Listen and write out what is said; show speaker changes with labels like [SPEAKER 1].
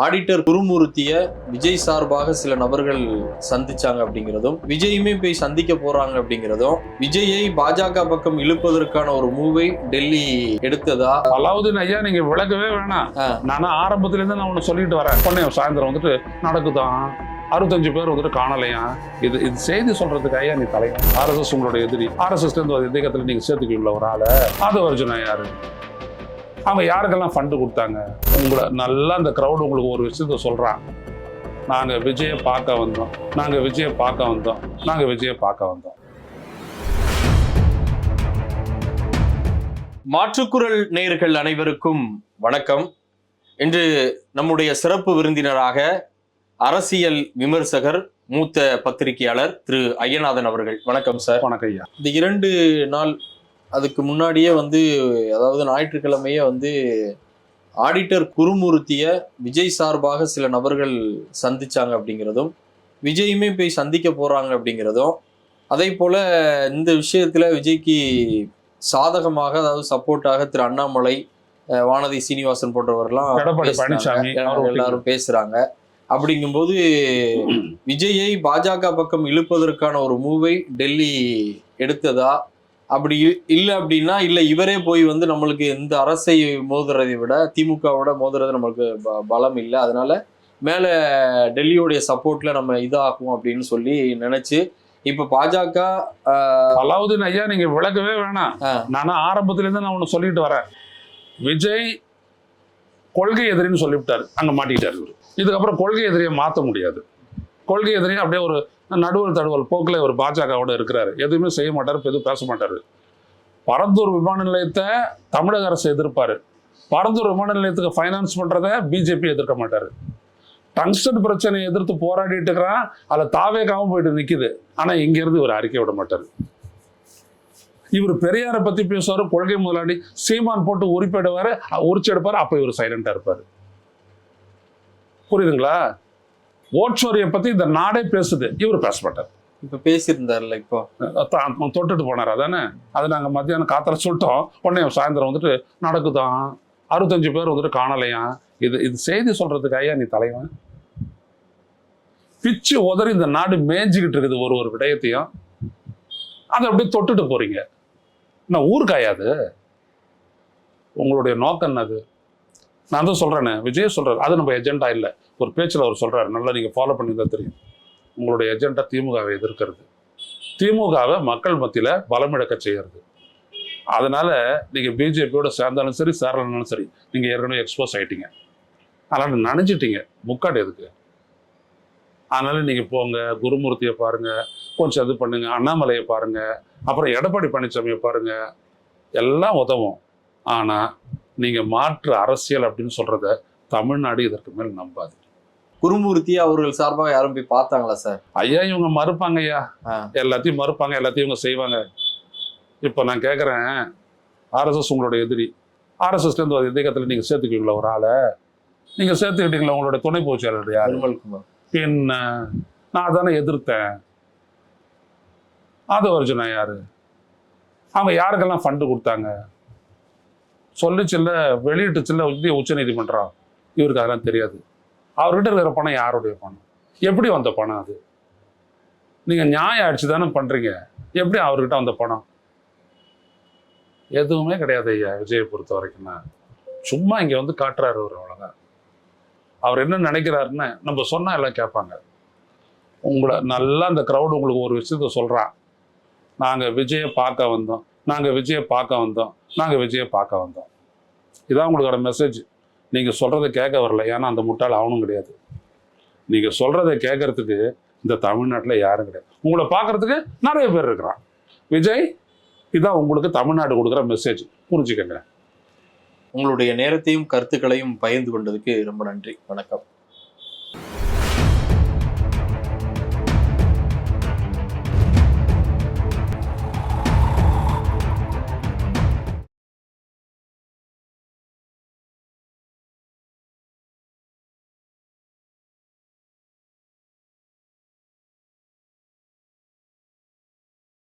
[SPEAKER 1] Auditor குருமூர்த்திய Vijay சார்பாக சில நபர்கள் சந்திச்சாங்க அப்படிங்கிறதும் விஜயுமே போய் சந்திக்க போறாங்க அப்படிங்கிறதும் விஜயை பாஜக பக்கம் இழுப்பதற்கான ஒரு மூவை டெல்லி எடுத்ததா?
[SPEAKER 2] அலாவுதீன் ஐயா நீங்க விளக்கவே வேணாம்.
[SPEAKER 1] ஆ.
[SPEAKER 2] நானும் ஆரம்பத்துல இருந்து நான் ஒண்ணு சொல்லிட்டு வரேன். பொண்ணு சாயந்தரம் வந்துட்டு நடக்குதான் அறுபத்தஞ்சு பேர் வந்துட்டு காணலையா? இது இது செய்தி சொல்றதுக்கு ஐயா நீ தலைவன். ஆர்எஸ்எஸ் உங்களோட எதிரி. ஆர்எஸ்எஸ் இருந்து எதிர்கத்துல நீங்க சேர்த்துக்குள்ள ஒரு ஆளை. அது அர்ஜுனா யாரு? அவங்க யாருக்கெல்லாம் ஃபண்டு கொடுத்தாங்க? உங்களை நல்லா அந்த க்ரௌடு உங்களுக்கு ஒரு விஷயத்த சொல்றான். நாங்க விஜயை பார்க்க வந்தோம். நாங்க விஜயை பார்க்க வந்தோம். நாங்க விஜயை பார்க்க வந்தோம்.
[SPEAKER 1] மாற்றுக்குரல் நேயர்கள் அனைவருக்கும் வணக்கம். இன்று நம்முடைய சிறப்பு விருந்தினராக அரசியல் விமர்சகர் மூத்த பத்திரிகையாளர் திரு ஐயநாதன் அவர்கள். வணக்கம் சார்.
[SPEAKER 2] வணக்கம் ஐயா.
[SPEAKER 1] இந்த இரண்டு நாள் அதுக்கு முன்னாடியே வந்து அதாவது ஞாயிற்றுக்கிழமையே வந்து ஆடிட்டர் குருமூர்த்திய விஜய் சார்பாக சில நபர்கள் சந்திச்சாங்க அப்படிங்கிறதும் விஜயுமே போய் சந்திக்க போறாங்க அப்படிங்கிறதும் அதே போல இந்த விஷயத்துல விஜய்க்கு சாதகமாக அதாவது சப்போர்ட்டாக திரு அண்ணாமலை வானதி சீனிவாசன் போன்றவர்லாம் எல்லாரும் பேசுறாங்க. அப்படிங்கும்போது விஜயை பாஜக பக்கம் இழுப்பதற்கான ஒரு மூவை டெல்லி எடுத்ததா அப்படி இல்ல அப்படின்னா இல்ல இவரே போய் வந்து நம்மளுக்கு இந்த அரசை மோதுறதை விட திமுகவோட மோதுறது நம்மளுக்கு பலம் இல்லை. அதனால மேல டெல்லியோடைய சப்போர்ட்ல நம்ம இதாகும் அப்படின்னு சொல்லி நினைச்சு இப்ப பாஜக
[SPEAKER 2] அலாவுதீன் ஐயா நீங்க விளக்கவே வேணாம். நானும் ஆரம்பத்துல இருந்து நான் ஒண்ணு சொல்லிட்டு வரேன். விஜய் கொள்கை எதிரின்னு சொல்லிவிட்டாரு. அங்க மாட்டிக்கிட்டாரு இதுக்கப்புறம் கொள்கை எதிரியை மாத்த முடியாது. கொள்கை எதிரே அப்படியே ஒரு நடுவல் தடுவல் போக்கில் ஒரு பாஜகவோட இருக்கிறாரு. எதுவுமே செய்ய மாட்டார் எதுவும் பேச மாட்டாரு. பரந்தூர் விமான நிலையத்தை தமிழக அரசு எதிர்ப்பாரு. பரந்தூர் விமான நிலையத்துக்கு ஃபைனான்ஸ் பண்ணுறத பிஜேபி எதிர்க்க மாட்டாரு. டங்ஸ்டன் பிரச்சனையை எதிர்த்து போராடிட்டு இருக்கிறான். அதில் தாவேக்காமல் போயிட்டு நிற்கிது ஆனா இங்கேருந்து இவர் அறிக்கை விட மாட்டார். இவர் பெரியாரை பத்தி பேசுவார் கொள்கை முதலாளி. சீமான் போட்டு உரிப்பெடுவாரு உரிச்சு எடுப்பாரு அப்போ இவர் சைலண்டாக இருப்பார். புரியுதுங்களா? ஓட்சோரியை பத்தி இந்த நாடே பேசுது. இவர் பேச மாட்டார்
[SPEAKER 1] இப்ப பேசியிருந்தார்ல இப்போ?
[SPEAKER 2] தொட்டுட்டு போனார் அதானே? அது நாங்க மத்தியானம் காத்திர சொல்லிட்டோம். உடனே சாயந்தரம் வந்துட்டு நடக்குதான் அறுபத்தஞ்சு பேர் வந்துட்டு காணலையா? இது இது செய்தி சொல்றதுக்கு ஐயா நீ தலைவன். பிச்சு உதறி இந்த நாடு மேய்ஞ்சிக்கிட்டு இருக்குது ஒரு ஒரு விடயத்தையும். அதை அப்படியே தொட்டுட்டு போறீங்க. நான் ஊருக்காயாது உங்களுடைய நோக்கம் என்னது நான் தான் சொல்றேனே விஜய் சொல்கிறார் அது நம்ம எஜெண்டா இல்லை. ஒரு பேச்சில் அவர் சொல்கிறார் நல்லா நீங்கள் ஃபாலோ பண்ணி தான் தெரியும். உங்களுடைய எஜெண்டா திமுகவை எதிர்க்கிறது. திமுகவை மக்கள் மத்தியில் பலமிழக்க செய்கிறது. அதனால் நீங்கள் பிஜேபியோட சேர்ந்தாலும் சரி சேரலனாலும் சரி நீங்கள் ஏற்கனவே எக்ஸ்போஸ் ஆகிட்டீங்க அதனால் நினைச்சிட்டீங்க. முக்காடு எதுக்கு? அதனால் நீங்கள் போங்க குருமூர்த்தியை பாருங்கள் கொஞ்சம் இது பண்ணுங்க அண்ணாமலையை பாருங்கள் அப்புறம் எடப்பாடி பழனிசாமியை பாருங்கள் எல்லாம் உதவும். ஆனால் நீங்க மாற்று அரசியல் அப்படின்னு சொல்றத தமிழ்நாடு இதற்கு மேல் நம்பாது.
[SPEAKER 1] குருமூர்த்தி அவர்கள் சார்பாக யாரும் போய் பார்த்தாங்களா சார்?
[SPEAKER 2] ஐயா இவங்க மறுப்பாங்க ஐயா. எல்லாத்தையும் மறுப்பாங்க எல்லாத்தையும் இவங்க செய்வாங்க. இப்போ நான் கேட்குறேன் ஆர்எஸ்எஸ் உங்களோட எதிரி. ஆர்எஸ்எஸ்லேருந்து ஒரு எதிர்கத்தில் நீங்கள் சேர்த்துக்குவீங்களா ஒரு ஆளை? நீங்கள் சேர்த்துக்கிட்டீங்களா உங்களோட துணை பொதுச்செயலாளர் யார்? என்ன நான் தானே எதிர்த்தேன். அது அர்ஜுனா யாரு? அவங்க யாருக்கெல்லாம் ஃபண்டு கொடுத்தாங்க? சொல்லிச்சுல்ல வெளியிட்டுச்சுல்ல இந்திய உச்ச நீதிமன்றம் இவருக்கு அதெல்லாம் தெரியாது. அவர்கிட்ட இருக்கிற பணம் யாருடைய பணம்? எப்படி வந்த பணம் அது? நீங்கள் நியாயம் அடிச்சு தானே பண்ணுறீங்க எப்படி அவர்கிட்ட வந்த பணம்? எதுவுமே கிடையாது ஐயா விஜயை பொறுத்த வரைக்கும்னா சும்மா இங்கே வந்து காட்டுறாரு அவர் அவ்வளோதான் அவர் என்ன நினைக்கிறாருன்னு நம்ம சொன்னால் எல்லாம் கேட்பாங்க. உங்களை நல்லா அந்த க்ரௌடு உங்களுக்கு ஒரு விஷயத்த சொல்கிறான் நாங்கள் விஜயை பார்க்க வந்தோம். நாங்கள் விஜயை பார்க்க வந்தோம். நாங்கள் விஜயை பார்க்க வந்தோம். இதான் உங்களுக்கான மெசேஜ் நீங்கள் சொல்கிறத கேட்க வரல. ஏன்னா அந்த முட்டாள் அவனும் கிடையாது. நீங்கள் சொல்கிறத கேட்கறதுக்கு இந்த தமிழ்நாட்டில் யாரும் கிடையாது. உங்களை பார்க்கறதுக்கு நிறைய பேர் இருக்கிறான். விஜய் இதான் உங்களுக்கு தமிழ்நாடு கொடுக்குற மெசேஜ் புரிஞ்சுக்கங்க.
[SPEAKER 1] உங்களுடைய நேரத்தையும் கருத்துக்களையும் பகிர்ந்து கொண்டதுக்கு ரொம்ப நன்றி. வணக்கம்.